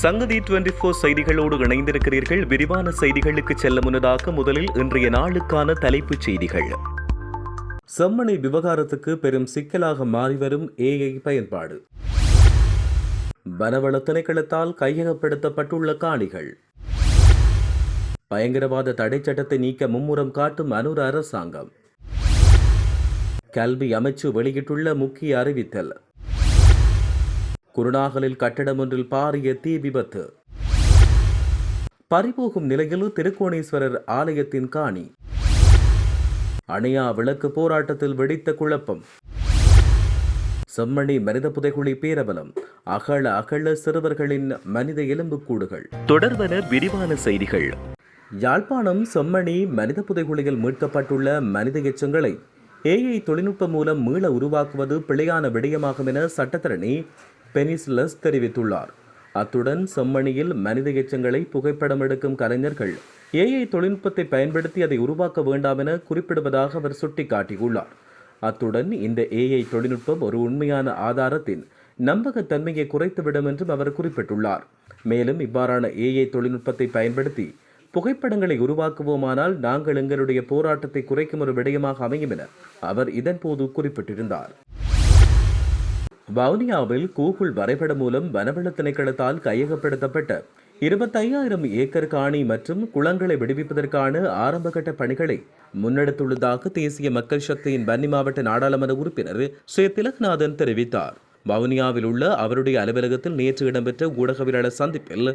சங்கதி twenty four செய்திகளோடு இணைந்திருக்கிறீர்கள். விரிவான செய்திகளுக்கு செல்ல முன்னதாக முதலில் இன்றைய நாளுக்கான தலைப்புச் செய்திகள். செம்மணி விவகாரத்துக்கு பெரும் சிக்கலாக மாறிவரும் ஏஐ பயன்பாடு. வனவள திணைக்களத்தால் கையகப்படுத்தப்பட்டுள்ள காணிகள். பயங்கரவாத தடை சட்டத்தை நீக்க மும்முரம் காட்டும் அனுர அரசாங்கம். கல்வி அமைச்சு வெளியிட்டுள்ள முக்கிய அறிவித்தல். குருநாகலில் கட்டடம் ஒன்றில் பாரிய தீ விபத்து. பறிபோகும் நிலையில் திருக்கோணேஸ்வரர் ஆலயத்தின் காணி. அணையா விளக்கு போராட்டத்தில் வெடித்த குழப்பம். செம்மணி மனித புதைகுழி பேரபலம். அகல அகல சிறுவர்களின் மனித எலும்புக்கூடுகள் தொடர்வன விரிவான செய்திகள். யாழ்ப்பாணம் செம்மணி மனித புதைகுழியில் மீட்கப்பட்டுள்ள மனித எச்சங்களை. ஏஐ தொழில்நுட்பம் மூலம் மீள உருவாக்குவது பிழையான விடயமாகும் என சட்டத்தரணி பெனிஸ்லஸ் தெரிவித்துள்ளார். அத்துடன் செம்மணியில் மனித எச்சங்களை புகைப்படம் எடுக்கும் கலைஞர்கள் ஏஐ தொழில்நுட்பத்தை பயன்படுத்தி அதை உருவாக்க வேண்டாம் என குறிப்பிடுவதாக அவர் சுட்டிக்காட்டியுள்ளார். அத்துடன் இந்த ஏஐ தொழில்நுட்பம் ஒரு உண்மையான ஆதாரத்தின் நம்பகத்தன்மையை குறைத்துவிடும் என்றும் அவர் குறிப்பிட்டுள்ளார். மேலும் இவ்வாறான ஏஐ தொழில்நுட்பத்தை பயன்படுத்தி புகைப்படங்களை உருவாக்குவோமானால் நாங்கள் எங்களுடைய போராட்டத்தை குறைக்கும் ஒரு விடயமாக அமையும் என அவர் இதன்போது குறிப்பிட்டிருந்தார். வவுனியாவில் கூகுள் வரைபடம் மூலம் வனவள திணைக்களத்தால் கையகப்படுத்தப்பட்ட இருபத்தையாயிரம் ஏக்கர் காணி மற்றும் குளங்களை விடுவிப்பதற்கான ஆரம்பகட்ட பணிகளை முன்னெடுத்துள்ளதாக தேசிய மக்கள் சக்தியின் பன்னி மாவட்ட நாடாளுமன்ற உறுப்பினர் ஸ்ரீ திலக்நாதன் தெரிவித்தார். வவுனியாவில் உள்ள அவருடைய அலுவலகத்தில் நேற்று இடம்பெற்ற ஊடகவியலாளர் சந்திப்பில்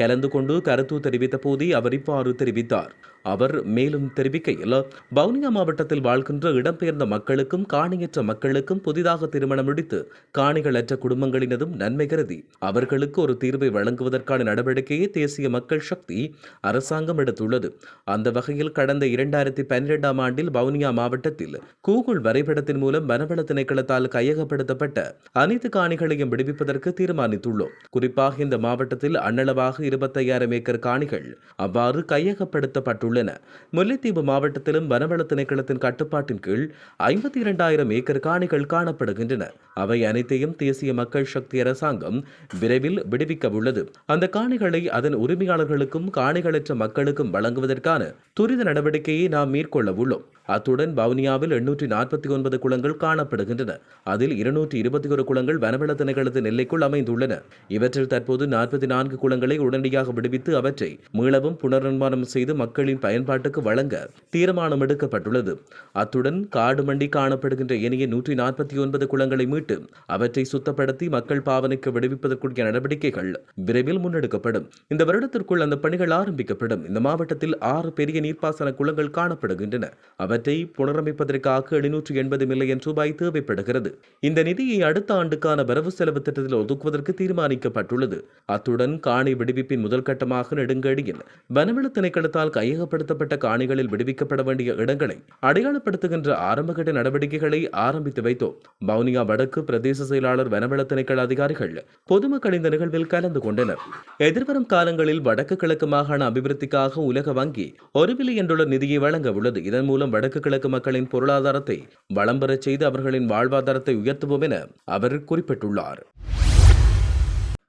கலந்து கொண்டு கருத்து தெரிவித்த போதே அவர் இவ்வாறு தெரிவித்தார். அவர் மேலும் தெரிவிக்கையில் பவுனியா மாவட்டத்தில் வாழ்கின்ற இடம்பெயர்ந்த மக்களுக்கும் காணியற்ற மக்களுக்கும் புதிதாக திருமணம் முடித்து காணிகளற்ற குடும்பங்களினதும் நன்மை கருதி அவர்களுக்கு ஒரு தீர்வை வழங்குவதற்கான நடவடிக்கையை தேசிய மக்கள் சக்தி அரசாங்கம் எடுத்துள்ளது. அந்த வகையில் கடந்த இரண்டாயிரத்தி பன்னிரெண்டாம் ஆண்டில் பவுனியா மாவட்டத்தில் கூகுள் வரைபடத்தின் மூலம் வனவள திணைக்களத்தால் கையகப்படுத்தப்பட்ட அனைத்து காணிகளையும் விடுவிப்பதற்கு தீர்மானித்துள்ளோம். குறிப்பாக இந்த மாவட்டத்தில் அன்னளவாக இருபத்தையாயிரம் ஏக்கர் காணிகள் அவ்வாறு கையகப்படுத்தப்பட்டுள்ளன. முல்லைத்தீவு மாவட்டத்திலும் வனவள திணைக்களத்தின் கட்டுப்பாட்டின் கீழ் ஐம்பத்தி இரண்டாயிரம் ஏக்கர் காணிகள் காணப்படுகின்றன. அவை அனைத்தையும் தேசிய மக்கள் சக்தி அரசாங்கம் விரைவில் விடுவிக்க உள்ளது அந்த காணிகளை அதன் உரிமையாளர்களுக்கும் காணிகளற்ற மக்களுக்கும் வழங்குவதற்கான துரித நடவடிக்கையை நாம் மேற்கொள்ள உள்ளோம் அத்துடன் வவுனியாவில் எண்ணூற்றி நாற்பத்தி ஒன்பது குளங்கள் காணப்படுகின்றன. அதில் இருநூற்றி இருபத்தி ஒரு குளங்கள் வனவள திணைக்களத்தின் எல்லைக்குள் அமைந்துள்ளன. இவற்றில் தற்போது நாற்பத்தி நான்கு குளங்களை உடனடியாக விடுவித்து அவற்றை மீளவும் புனர்நிர்மாணம் செய்து மக்களின் பயன்பாட்டுக்கு வழங்க தீர்மானம் எடுக்கப்பட்டுள்ளது அத்துடன் காடு மண்டி காணப்படுகின்ற இணைய நூற்றி நாற்பத்தி ஒன்பது குளங்களை மீட்டு அவற்றை சுத்தப்படுத்தி மக்கள் பாவனைக்கு விடுவிப்பதற்குரிய நடவடிக்கைகள் விரைவில் முன்னெடுக்கப்படும். இந்த வருடத்திற்குள் அந்த பணிகள் ஆரம்பிக்கப்படும். இந்த மாவட்டத்தில் ஆறு பெரிய நீர்ப்பாசன குளங்கள் காணப்படுகின்றன. அவற்றை புனரமைப்பதற்காக எழுநூற்று எண்பது மில்லியன் ரூபாய் தேவைப்படுகிறது. இந்த நிதியை அடுத்த ஆண்டுக்கான வரவு செலவு திட்டத்தில் ஒதுக்குவதற்கு தீர்மானிக்கப்பட்டுள்ளது. அத்துடன் காணி விடுவி விடுவிப்பின் முதல் கட்டமாக நெடுங்கடியில் வனவள திணைக்களத்தால் கையகப்படுத்தப்பட்ட காணிகளில் விடுவிக்கப்பட வேண்டிய இடங்களை அடையாளப்படுத்துகின்ற ஆரம்பகட்ட நடவடிக்கைகளை ஆரம்பித்து வைத்தோம் வவுனியா வடக்கு பிரதேச செயலாளர் வனவள திணைக்கள அதிகாரிகள் பொதுமக்கள் இந்த நிகழ்வில் கலந்து கொண்டனர். எதிர்வரும் காலங்களில் வடக்கு கிழக்கு மாகாண அபிவிருத்திக்காக உலக வங்கி ஒரு பில்லியன் டாலர் நிதியை வழங்க உள்ளது. இதன் மூலம் வடக்கு கிழக்கு மக்களின் பொருளாதாரத்தை வளம் பெறச் செய்து அவர்களின் வாழ்வாதாரத்தை உயர்த்துவோம் என அவர் குறிப்பிட்டுள்ளார்.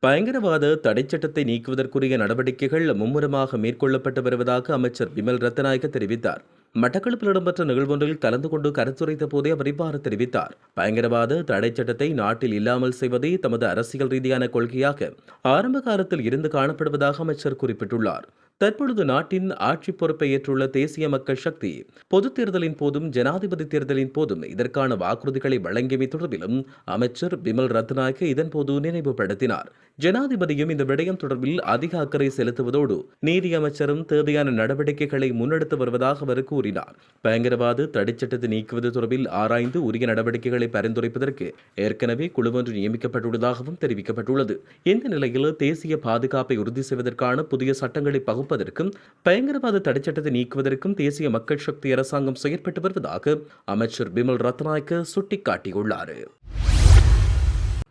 பயங்கரவாத தடைச்சட்டத்தை நீக்குவதற்குரிய நடவடிக்கைகள் மும்முரமாக மேற்கொள்ளப்பட்டு வருவதாக அமைச்சர் விமல் ரத்நாயக்க தெரிவித்தார். மட்டக்களப்பில் இடம்பெற்ற நிகழ்வொன்றில் கலந்து கொண்டு கருத்துரைத்த போதே அவர் இவ்வாறு தெரிவித்தார். பயங்கரவாத தடை சட்டத்தை நாட்டில் இல்லாமல் செய்வதே தமது அரசியல் ரீதியான கொள்கையாக ஆரம்ப காலத்தில் இருந்து காணப்படுவதாக அமைச்சர் குறிப்பிட்டுள்ளார். தற்பொழுது நாட்டின் ஆட்சி பொறுப்பை ஏற்றுள்ள தேசிய மக்கள் சக்தி பொதுத் தேர்தலின் போதும் ஜனாதிபதி தேர்தலின் போதும் இதற்கான வாக்குறுதிகளை வழங்கியமை தொடர்பிலும் அமைச்சர் பிமல் ரத்நாயக்க இதன்போது நினைவுபடுத்தினார். ஜனாதிபதியும் இந்த விடயம் தொடர்பில் அதிக அக்கறை செலுத்துவதோடு நீதியமைச்சரும் தேவையான நடவடிக்கைகளை முன்னெடுத்து வருவதாக அவர் கூறினார். பயங்கரவாத தடைச்சட்டத்தை நீக்குவது தொடர்பில் ஆராய்ந்து உரிய நடவடிக்கைகளை பரிந்துரைப்பதற்கு ஏற்கனவே குழுவொன்று நியமிக்கப்பட்டுள்ளதாகவும் தெரிவிக்கப்பட்டுள்ளது. இந்த நிலையில் தேசிய பாதுகாப்பை உறுதி செய்வதற்கான புதிய சட்டங்களை தடுப்பதற்கும் பயங்கரவாத தடைச்சட்டத்தை நீக்குவதற்கும் தேசிய மக்கள் சக்தி அரசாங்கம் செயற்பட்டு வருவதாக அமைச்சர் பிமல் ரத்நாயக்க சுட்டிக்காட்டியுள்ளார்.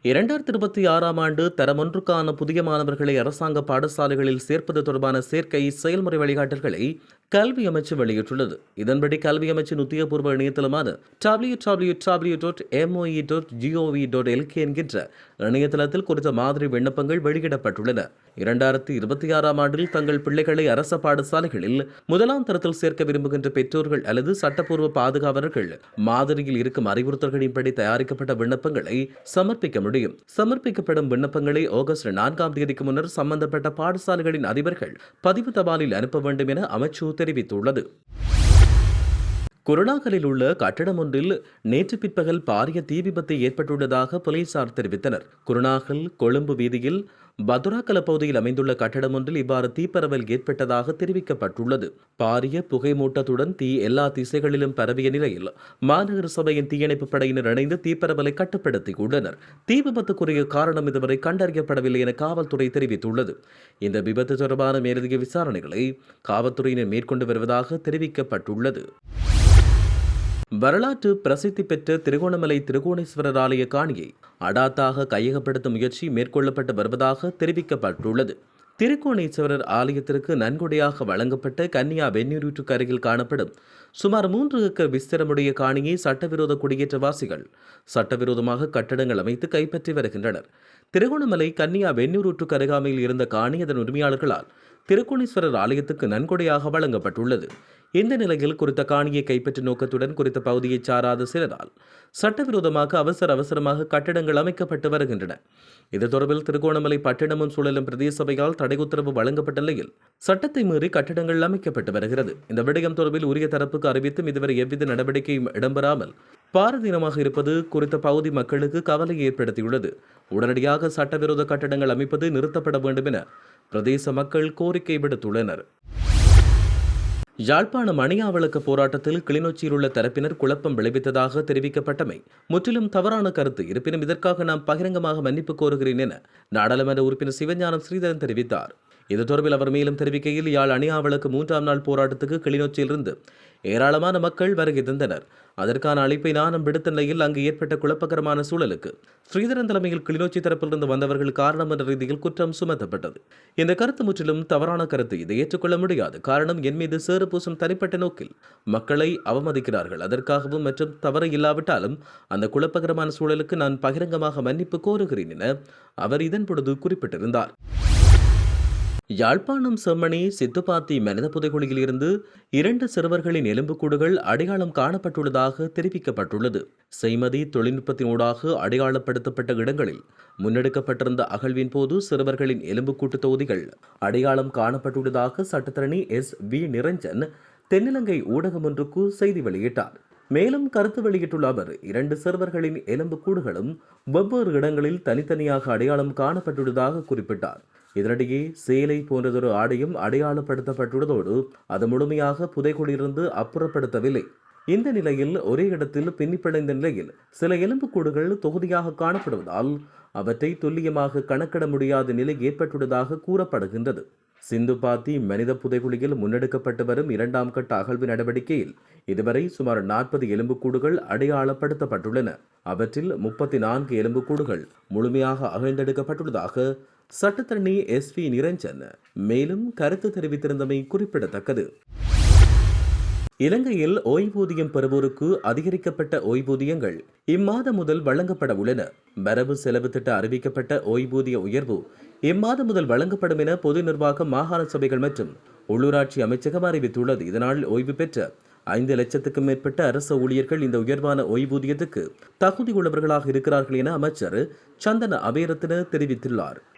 இரண்டாயிரத்தி இருபத்தி ஆறாம் ஆண்டு தரமொன்றுக்கான புதிய மாணவர்களை அரசாங்க பாடசாலைகளில் சேர்ப்பது தொடர்பான சேர்க்கை செயல்முறை வழிகாட்டல்களை கல்வி அமைச்சு வெளியிட்டுள்ளது. இதன்படி கல்வி அமைச்சின் உத்தியோகபூர்வ இணையதளமான W W W dot MOE dot GOV dot LK என்கின்ற இணையதளத்தில் குறித்த மாதிரி விண்ணப்பங்கள் வெளியிடப்பட்டுள்ளன. இரண்டாயிரத்தி இருபத்தி ஆறாம் ஆண்டில் தங்கள் பிள்ளைகளை அரச பாடசாலைகளில் முதலாம் தரத்தில் சேர்க்க விரும்புகின்ற பெற்றோர்கள் அல்லது சட்டப்பூர்வ பாதுகாவலர்கள் மாதிரியில் இருக்கும் அறிவுறுத்தல்களின்படி தயாரிக்கப்பட்ட விண்ணப்பங்களை சமர்ப்பிக்க முடியும். சமர்ப்பிக்கப்படும் விண்ணப்பங்களை ஆகஸ்ட் நான்காம் தேதிக்கு முன்னர் சம்பந்தப்பட்ட பாடசாலைகளின் அதிபர்கள் பதிவு தபாலில் அனுப்ப வேண்டும் என அமைச்சு தெரிவித்துள்ளது. குருணாகலில் உள்ள கட்டடம் ஒன்றில் நேற்று பிற்பகல் பாரிய தீ விபத்து ஏற்பட்டுள்ளதாக போலீசார் தெரிவித்தனர். குருணாகல் கொழும்பு வீதியில் பதுராக்கல பகுதியில் அமைந்துள்ள கட்டடம் ஒன்றில் இவ்வாறு தீப்பரவல் ஏற்பட்டதாக தெரிவிக்கப்பட்டுள்ளது. பாரிய புகை மூட்டத்துடன் தீ எல்லா திசைகளிலும் பரவிய நிலையில் மாநகர சபையின் தீயணைப்பு படையினர் இணைந்து தீப்பரவலை கட்டுப்படுத்தியுள்ளனர் தீ விபத்துக்குரிய காரணம் இதுவரை கண்டறியப்படவில்லை என காவல்துறை தெரிவித்துள்ளது. இந்த விபத்து தொடர்பான மேலதிக விசாரணைகளை காவல்துறையினர் மேற்கொண்டு வருவதாக தெரிவிக்கப்பட்டுள்ளது. வரலாற்று பிரசித்தி பெற்ற திருகோணமலை திருகோணேஸ்வரர் ஆலய காணியை அடாத்தாக கையகப்படுத்தும் முயற்சி மேற்கொள்ளப்பட்டு வருவதாக தெரிவிக்கப்பட்டுள்ளது. திருக்கோணேஸ்வரர் ஆலயத்திற்கு நன்கொடையாக வழங்கப்பட்ட கன்னியா வெந்நீரூற்றுக்கு அருகில் காணப்படும் சுமார் மூன்று ஏக்கர் விஸ்திரமுடைய காணியை சட்டவிரோத குடியேற்றவாசிகள் சட்டவிரோதமாக கட்டடங்கள் அமைத்து கைப்பற்றி வருகின்றனர். திருகோணமலை கன்னியா வெந்நீரூற்றுக்கு அருகாமையில் இருந்த காணி அதன் உரிமையாளர்களால் திருக்கோணேஸ்வரர் ஆலயத்துக்கு நன்கொடையாக வழங்கப்பட்டுள்ளது. இந்த நிலையில் குறித்த காணியை கைப்பற்றும் நோக்கத்துடன் குறித்த பகுதியை சாராத சிலரால் சட்டவிரோதமாக அவசர அவசரமாக கட்டடங்கள் அமைக்கப்பட்டு வருகின்றன. இது தொடர்பில் திருகோணமலை பட்டினமும் சூழலும் பிரதேச சபையால் தடை உத்தரவு வழங்கப்பட்ட நிலையில் சட்டத்தை மீறி கட்டடங்கள் அமைக்கப்பட்டு வருகிறது. இந்த விடயம் தொடர்பில் உரிய தரப்புக்கு அறிவித்தும் இதுவரை எவ்வித நடவடிக்கையும் இடம்பெறாமல் பாரதீனமாக இருப்பது குறித்த பகுதி மக்களுக்கு கவலை ஏற்படுத்தியுள்ளது. உடனடியாக சட்டவிரோத கட்டடங்கள் அமைப்பது நிறுத்தப்பட வேண்டும் என பிரதேச மக்கள் கோரிக்கை விடுத்துள்ளனர். யாழ்ப்பாணம் மணியாவளக்க போராட்டத்தில் கிளிநொச்சியில் உள்ள தரப்பினர் குழப்பம் விளைவித்ததாக தெரிவிக்கப்பட்டமை முற்றிலும் தவறான கருத்து. இருப்பினும் இதற்காக நாம் பகிரங்கமாக மன்னிப்பு கோருகிறேன் என நாடாளுமன்ற உறுப்பினர் சிவஞானம் ஸ்ரீதரன் தெரிவித்தார். இது தொடர்பில் அவர் மேலும் தெரிவிக்கையில் யாழ் அணியாவளுக்கு மூன்றாம் நாள் போராட்டத்துக்கு கிளிநொச்சியிலிருந்து ஏராளமான மக்கள் வருகை தந்தனர். அதற்கான அழைப்பை நானும் விடுத்த நிலையில் அங்கு ஏற்பட்ட குழப்பகரமான சூழலுக்கு ஸ்ரீதரன் தலைமையில் கிளிநொச்சி தரப்பிலிருந்து வந்தவர்கள் காரணம் என்ற ரீதியில் குற்றம் சுமத்தப்பட்டது. இந்த கருத்து முற்றிலும் தவறான கருத்து. இதை ஏற்றுக்கொள்ள முடியாது. காரணம் என் மீது சேறு பூசும் தனிப்பட்ட நோக்கில். மக்களை அவமதிக்கிறார்கள். அதற்காகவும் மற்றும் தவறு இல்லாவிட்டாலும் அந்த குழப்பகரமான சூழலுக்கு நான் பகிரங்கமாக மன்னிப்பு கோருகிறேன் என அவர் இதன் பொழுது குறிப்பிட்டிருந்தார். யாழ்ப்பாணம் செம்மணி சித்துப்பாத்தி மனித புதைகுழியில் இருந்து இரண்டு சிறுவர்களின் எலும்புக்கூடுகள் அடையாளம் காணப்பட்டுள்ளதாக தெரிவிக்கப்பட்டுள்ளது. செய்மதி தொழில்நுட்பத்தினூடாக அடையாளப்படுத்தப்பட்ட இடங்களில் முன்னெடுக்கப்பட்டிருந்த அகழ்வின் போது சிறுவர்களின் எலும்புக்கூட்டு தொகுதிகள் அடையாளம் காணப்பட்டுள்ளதாக சட்டத்தரணி எஸ். வி. நிரஞ்சன் தென்னிலங்கை ஊடகம் ஒன்றுக்கு செய்தி வெளியிட்டார். மேலும் கருத்து வெளியிட்டுள்ள அவர் இரண்டு சிறுவர்களின் எலும்புக்கூடுகளும் வெவ்வேறு இடங்களில் தனித்தனியாக அடையாளம் காணப்பட்டுள்ளதாக குறிப்பிட்டார். இதனிடையே சேலை போன்றதொரு ஆடையும் அடையாளப்படுத்தப்பட்டுள்ளதோடு அது முழுமையாக புதைக்குடியிருந்து அப்புறப்படுத்தவில்லை. இந்த நிலையில் ஒரே இடத்தில் பின்னிப்பிணைந்த நிலையில் சில எலும்புக்கூடுகள் தொகுதியாக காணப்படுவதால் அவற்றை துல்லியமாக கணக்கிட முடியாத நிலை ஏற்பட்டுள்ளதாக கூறப்படுகின்றது. சிந்துபாத்தி மனித புதைகுழியில் முன்னெடுக்கப்பட்டு வரும் இரண்டாம் கட்ட அகழ்வு நடவடிக்கையில் இதுவரை சுமார் நாற்பது எலும்புக்கூடுகள் அடையாளப்படுத்தப்பட்டுள்ளன. அவற்றில் முப்பத்தி நான்கு எலும்புக்கூடுகள் முழுமையாக அகழ்ந்தெடுக்கப்பட்டுள்ளதாக சட்டத்தரணி எஸ் வி நிரஞ்சன் மேலும் கருத்து தெரிவித்திருந்தமை குறிப்பிடத்தக்கது. இலங்கையில் ஓய்வூதியம் பெறுவோருக்கு அதிகரிக்கப்பட்ட ஓய்வூதியங்கள் இம்மாதம் முதல் வழங்கப்பட உள்ளன. வரவு செலவு திட்ட அறிவிக்கப்பட்ட ஓய்வூதிய உயர்வு இம்மாதம் முதல் வழங்கப்படும் என பொது நிர்வாகம் மாகாண சபைகள் மற்றும் உள்ளூராட்சி அமைச்சகம் அறிவித்துள்ளது. இதனால் ஓய்வு பெற்ற ஐந்து லட்சத்துக்கும் மேற்பட்ட அரசு ஊழியர்கள் இந்த உயர்வான ஓய்வூதியத்துக்கு தகுதியுள்ளவர்களாக இருக்கிறார்கள் என அமைச்சர் சந்தன அபேரத்தின தெரிவித்துள்ளார்.